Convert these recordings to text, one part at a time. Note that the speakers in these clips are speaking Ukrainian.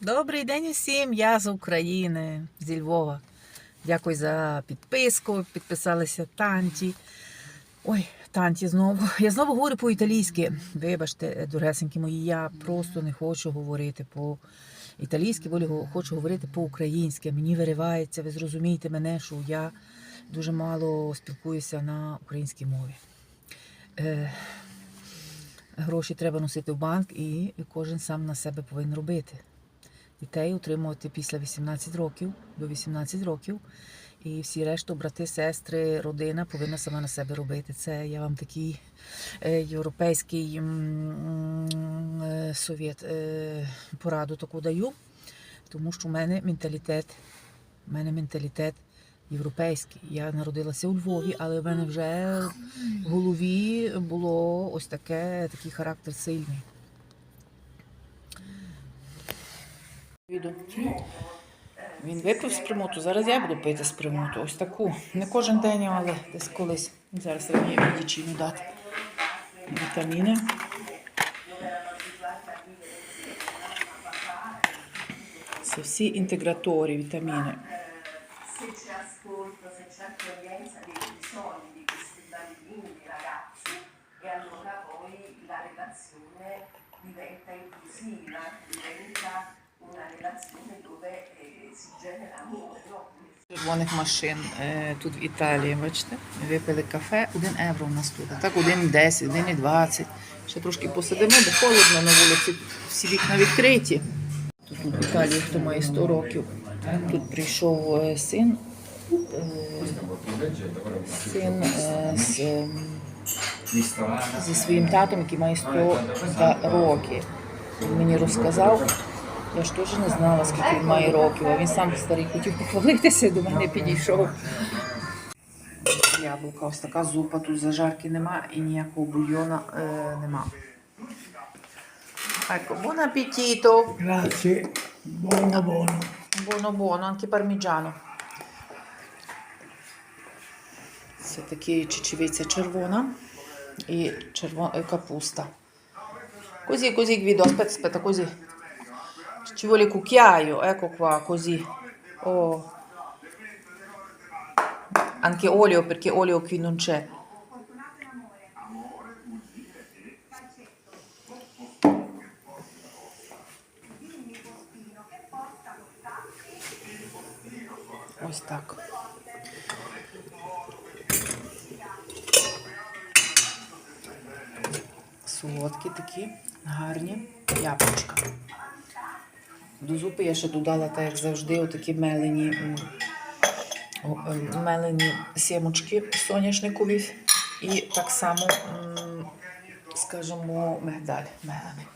Добрий день усім, я з України, зі Львова. Дякую за підписку. Підписалися Танті. Ой, Танті знову. Я знову говорю по-італійськи. Вибачте, дорогесенькі мої, я просто не хочу говорити по-італійськи, волю хочу говорити по-українськи. Мені виривається, ви зрозумієте мене, що я дуже мало спілкуюся на українській мові. Е, гроші треба носити в банк, і кожен сам на себе повинен робити. Дітей утримувати після 18 років, до 18 років. І всі решту, брати, сестри, родина повинна сама на себе робити. Це я вам такий е, європейський е, совєт е, пораду таку даю, тому що в мене менталітет, в мене менталітет європейський. Я народилася у Львові, але в мене вже в голові було ось таке, такий характер сильний. Він випив з примуту. Зараз я буду пити з примуту. Ось таку. Не кожен день, але десь колись. Зараз треба мені медичину дати. Вітаміни. Це всі інтегратори, вітаміни. diventa inclusiva, diventa eh? Червоних машин е, тут в Італії, бачите, випили кафе, 1 євро у нас тут. А так 1,10, 1,20. Ще трошки посидимо, бо холодно на вулиці, всі вікна відкриті. Тут в Італії, хто має 100 років, тут прийшов е, син, е, син з, е, зі своїм татом, який має 102 роки. Він мені розказав. Я ж теж не знала, скільки він має років, а він сам старий хотів похвалитися, до мене підійшов. Яблука, ось така зупа, тут зажарки нема і ніякого бульйона е, нема. Ecco, buon appetito. Grazie, buono buono. Buono buono, anche parmigiano. Це такі чечевиця червона і червона капуста. Così, così Guido, aspetta, aspetta, così. Ci vuole cucchiaio, ecco qua, così. Oh. Anche olio, perché olio qui non c'è. Ще додала, так як завжди, отакі мелені, е, мелені сімочки соняшникові. І так само, скажімо, мигдаль мелений.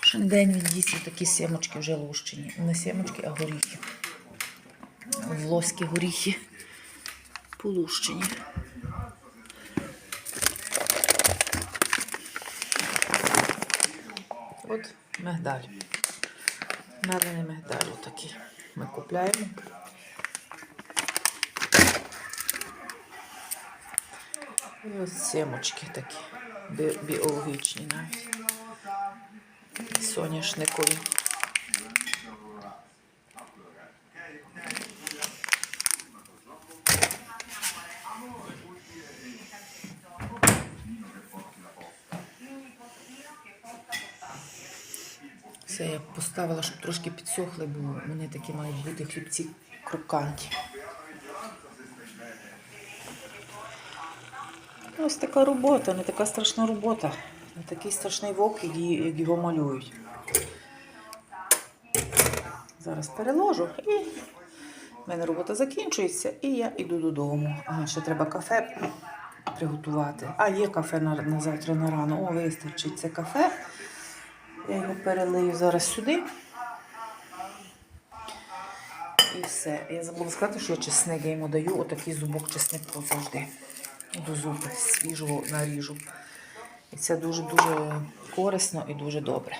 Кожен день він їсть такі сімочки вже лущені. Не сімочки, а горіхи. Влоські горіхи полущені. От мигдаль. Мелений мигдаль отакий. Ми купляємо. І ось сімочки такі. Біологічні навіть. Соняшникові. Це я поставила, щоб трошки підсохли, бо вони такі мають бути хлібці кроканті. Ось така робота, не така страшна робота. Не такий страшний вовк, як його малюють. Зараз переложу і в мене робота закінчується, і я йду додому. Ага, ще треба кафе приготувати. А, є кафе на, на завтра на рано. О, вистачить це кафе. Я його перелию зараз сюди. І все. Я забула сказати, що я чесник я йому даю отакий зубок чеснику завжди. До зупи свіжого наріжу. І це дуже-дуже корисно і дуже добре.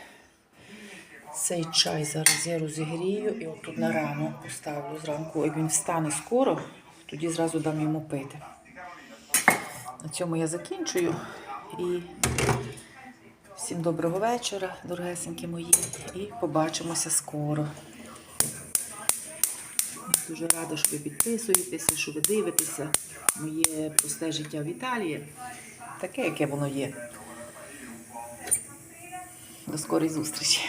Цей чай зараз я розігрію і от тут на рану поставлю зранку. Як він встане скоро, тоді зразу дам йому пити. На цьому я закінчую. І всім доброго вечора, дорогесенькі мої, і побачимося скоро. Дуже рада, що ви підписуєтеся, що ви дивитеся моє просте життя в Італії. Таке, яке воно є. До скорої зустрічі.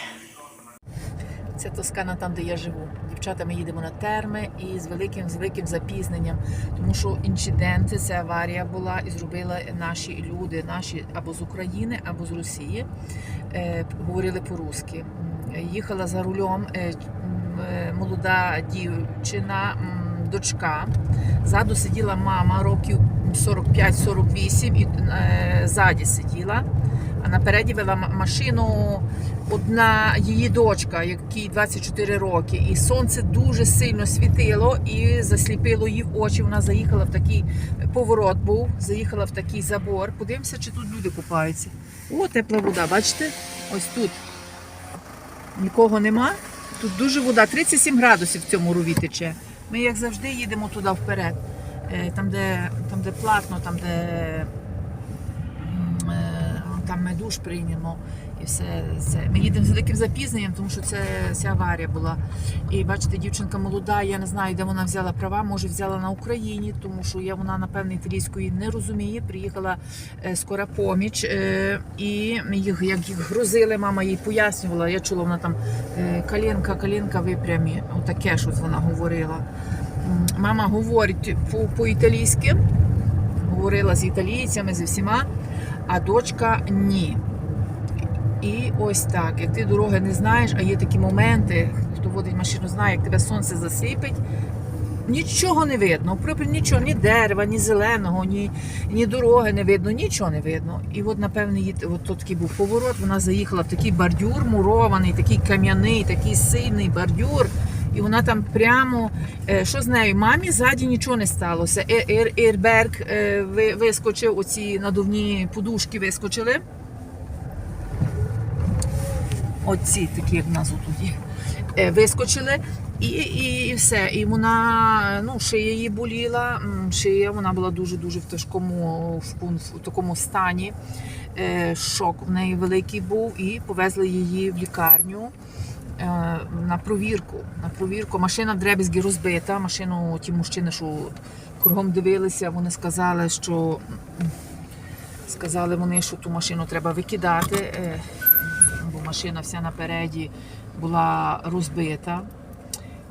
Це Тоскана, там, де я живу. Дівчата, ми їдемо на терми і з великим, з великим запізненням, тому що інцидент, це аварія була і зробили наші люди, наші або з України, або з Росії. Е, говорили по-русски. Їхала за рулем е, е, молода дівчина, м, дочка. Ззаду сиділа мама років 45-48 і е, ззаді сиділа. Напереді вела машину одна її дочка, якій 24 роки, і сонце дуже сильно світило і засліпило її очі. Вона заїхала в такий поворот був, заїхала в такий забор. Подивимося, чи тут люди купаються. О, тепла вода, бачите? Ось тут. Нікого нема. Тут дуже вода, 37 градусів в цьому рові тече. Ми, як завжди, їдемо туди вперед. Е, Там, де, там, де платно, там, де е, там ми душ приймемо і все це. Ми їдемо з великим запізненням, тому що це ця аварія була. І бачите, дівчинка молода, я не знаю, де вона взяла права, може взяла на Україні, тому що я вона, напевно, італійської не розуміє. Приїхала е, скора поміч, е, і їх як їх грузили, мама їй пояснювала. Я чула, вона там е, калінка, калінка випрямі. Отаке щось вона говорила. Мама говорить по- по-італійськи, говорила з італійцями, з всіма, а дочка ні. І ось так, як ти дороги не знаєш, а є такі моменти, хто водить машину, знає, як тебе сонце засліпить. Нічого не видно, нічого, ні дерева, ні зеленого, ні, ні дороги не видно, нічого не видно. І от, напевне, їй от тут такий був поворот, вона заїхала в такий бордюр мурований, такий кам'яний, такий сильний бордюр. І вона там прямо, е, що з нею? Мамі ззаді нічого не сталося. Е- ер- Ейрберг е, ви- вискочив, оці надувні подушки вискочили. Оці такі, як в нас тут є. Вискочили і, і, і все. І вона, ну, шия її боліла, шия, вона була дуже-дуже в тяжкому в, в такому стані. Шок в неї великий був, і повезли її в лікарню. Е, На провірку. На провірку. Машина в дребезгі розбита. Машину ті мужчини, що кругом дивилися, вони сказали, що сказали вони, що ту машину треба викидати. е, бо машина вся напереді була розбита.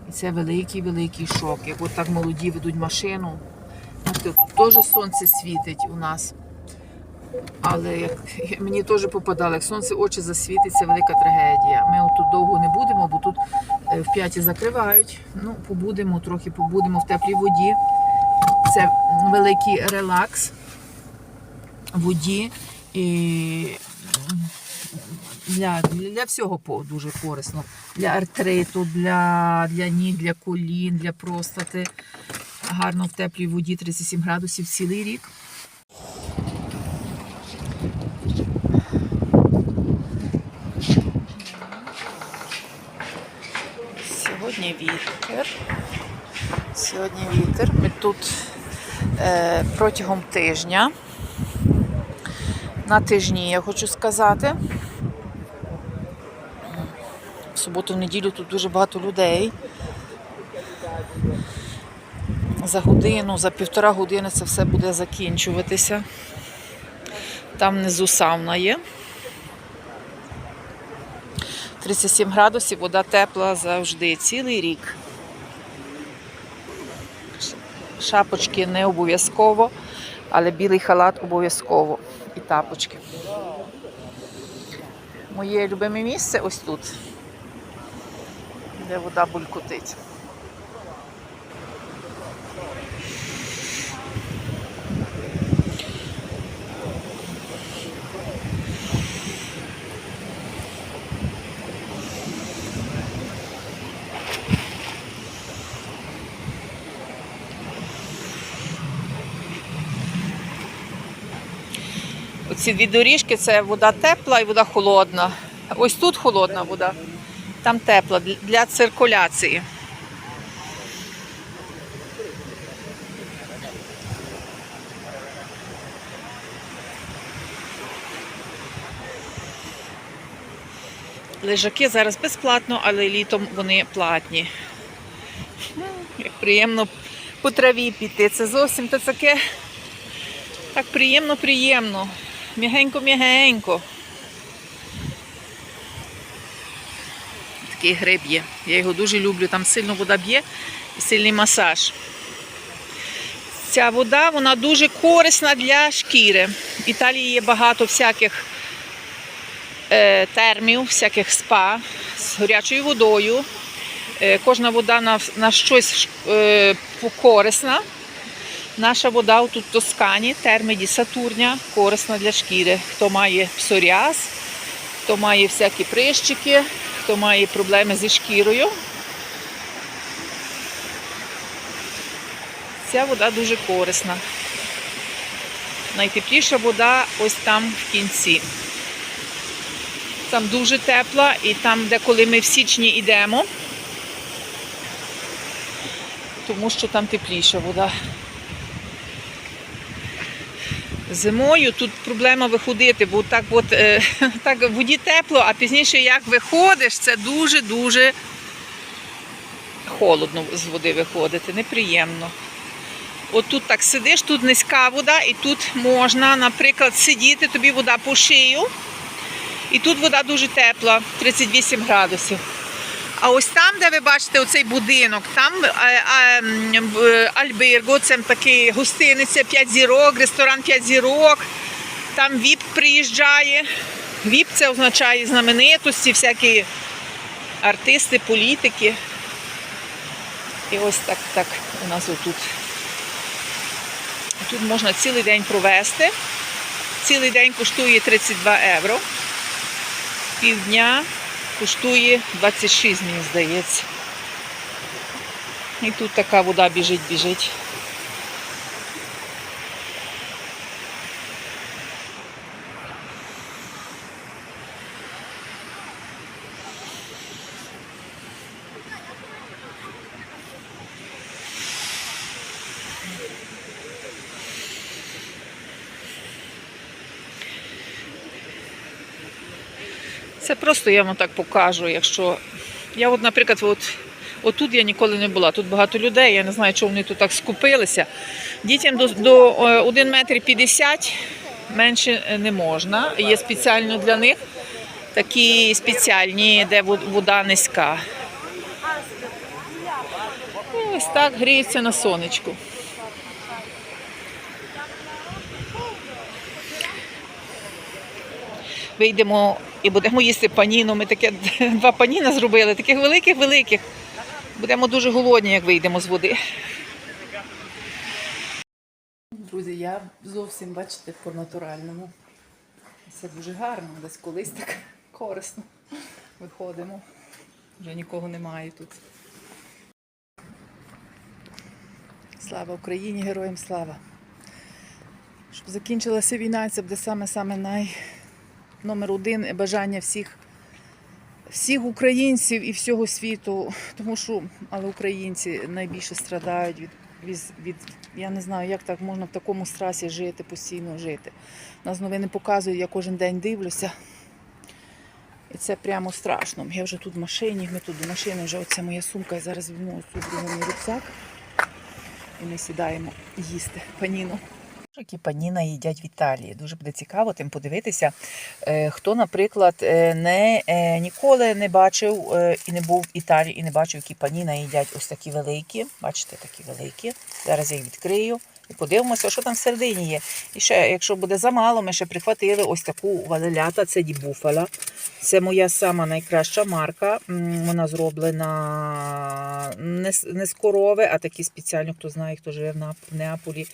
І це великий великий шок. Як от так молоді ведуть машину. Теж сонце світить у нас. Але як мені теж попадало, як сонце очі засвітить, це велика трагедія. Ми тут довго не будемо, бо тут е, в п'яті закривають. Ну, побудемо, трохи побудемо в теплій воді. Це великий релакс воді. І для, для всього дуже корисно. Для артриту, для, для ніг, для колін, для простати. Гарно в теплій воді 37 градусів цілий рік. Сьогодні вітер. Сьогодні вітер. Ми тут е, протягом тижня. На тижні я хочу сказати. В суботу, в неділю тут дуже багато людей. За годину, за півтора години це все буде закінчуватися. Там внизу сауна є. 37 градусів, вода тепла завжди, цілий рік. Шапочки не обов'язково, але білий халат обов'язково. І тапочки. Моє любиме місце ось тут, де вода булькотить. Ці дві доріжки це вода тепла і вода холодна. Ось тут холодна вода, там тепла для циркуляції. Лежаки зараз безплатно, але літом вони платні. Ну, як приємно по траві піти. Це зовсім то таке так приємно-приємно. М'ягенько-м'ягенько. Такий гриб є. Я його дуже люблю. Там сильно вода б'є і сильний масаж. Ця вода вона дуже корисна для шкіри. В Італії є багато всяких е, термів, всяких спа з гарячою водою. Е, кожна вода на, на щось е, корисна. Наша вода тут Тоскані, терми ді Сатурня, корисна для шкіри. Хто має псоріаз, хто має всякі прищики, хто має проблеми зі шкірою. Ця вода дуже корисна. Найтепліша вода ось там в кінці. Там дуже тепла, і там, де коли ми в січні йдемо, тому що там тепліша вода. Зимою тут проблема виходити, бо так от е, так в воді тепло, а пізніше як виходиш, це дуже-дуже холодно з води виходити, неприємно. От тут так сидиш, тут низька вода, і тут можна, наприклад, сидіти, тобі вода по шию, і тут вода дуже тепла, 38 градусів. А ось там, де ви бачите оцей будинок, там е, е, Альберго, це такий гостиниця 5 зірок, ресторан 5 зірок. Там ВІП приїжджає. ВІП це означає знаменитості, всякі артисти, політики. І ось так, так у нас отут. Тут можна цілий день провести. Цілий день коштує 32 євро. Півдня коштує 26, мені здається. І тут така вода біжить, біжить. Це просто я вам так покажу, якщо. Я, от, наприклад, от, отут я ніколи не була. Тут багато людей, я не знаю, чому вони тут так скупилися. Дітям до, до е, 1 метр 50 менше е, не можна. Є спеціально для них такі спеціальні, де вода низька. І ось так гріється на сонечку. Вийдемо і будемо їсти паніну. Ми таке два паніна зробили, таких великих-великих. Будемо дуже голодні, як вийдемо з води. Друзі, я зовсім, бачите, по-натуральному. Це дуже гарно, десь колись так корисно. Виходимо. Вже нікого немає тут. Слава Україні, героям слава! Щоб закінчилася війна, це буде саме-саме най номер один бажання всіх, всіх українців і всього світу, тому що але українці найбільше страдають від, від, від я не знаю, як так можна в такому страсі жити, постійно жити. Нас новини показують, я кожен день дивлюся. І це прямо страшно. Я вже тут в машині, ми тут до машини, вже оця моя сумка, я зараз візьму тут другий рюкзак. І ми сідаємо їсти паніну. Які паніна їдять в Італії. Дуже буде цікаво тим подивитися, е, хто, наприклад, е, не, е, ніколи не бачив і не був в Італії, і не бачив, які паніна їдять ось такі великі. Бачите, такі великі. Зараз я їх відкрию і подивимося, що там всередині є. І ще, якщо буде замало, ми ще прихватили ось таку валелята, це ді буфала. Це моя сама найкраща марка. Вона зроблена не з, корови, а такі спеціально, хто знає, хто живе в Неаполі.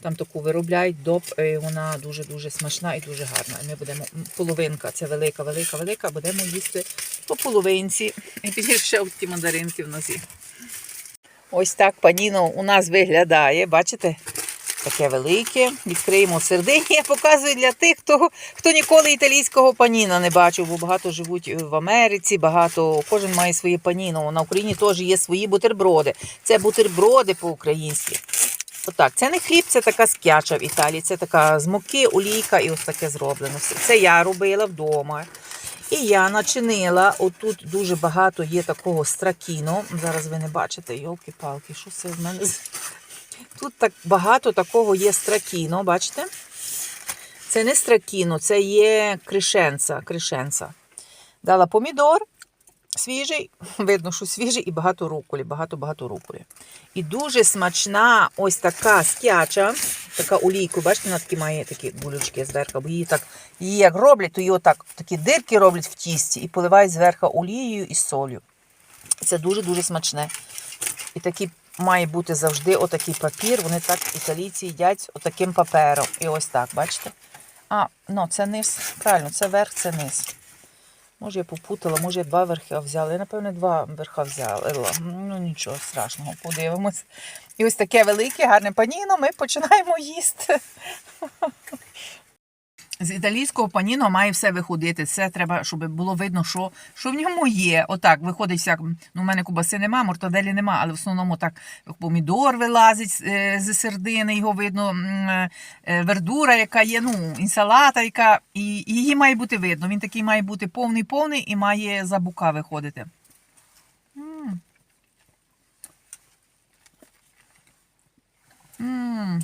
Там таку виробляють доп, і вона дуже-дуже смачна і дуже гарна. Ми будемо половинка, це велика, велика, велика, будемо їсти по половинці. І ще ті мандаринки в є. Ось так паніно у нас виглядає, бачите? Таке велике. Відкриємо середині. Я показую для тих, хто, хто ніколи італійського паніна не бачив, бо багато живуть в Америці, багато, кожен має своє паніно. На Україні теж є свої бутерброди. Це бутерброди по-українськи. Отак, це не хліб, це така скяча в Італії. Це така з муки, олійка і ось таке зроблено. Це я робила вдома. І я начинила, отут дуже багато є такого стракіно. Зараз ви не бачите, йолки-палки, що це в мене? Тут так багато такого є стракіно, бачите? Це не стракіно, це є кришенца. кришенца. Дала помідор свіжий, видно, що свіжий, і багато руколі, багато-багато руколі. І дуже смачна ось така скяча, така олійку, бачите, вона такі має такі булючки зверху, бо її так, її як роблять, то її отак, такі дирки роблять в тісті і поливають зверху олією і солью. Це дуже-дуже смачне. І такий має бути завжди отакий папір. Вони так італійці їдять отаким папером. І ось так, бачите? А, ну це низ. Правильно, це верх, це низ. Може, я попутала, може, я два верхи взяла. Я, напевне, два верха взяла. Ну, нічого страшного, подивимось. І ось таке велике, гарне паніно, ми починаємо їсти. З італійського паніно має все виходити. Це треба, щоб було видно, що що в ньому є. Отак виходить всяк. Ну, в мене кубаси нема, мортаделі нема, але в основному так помідор вилазить е, з сердини, його видно, е, вердура, яка є, ну, інсалата, яка і її має бути видно. Він такий має бути повний-повний і має за бука виходити. Ммм.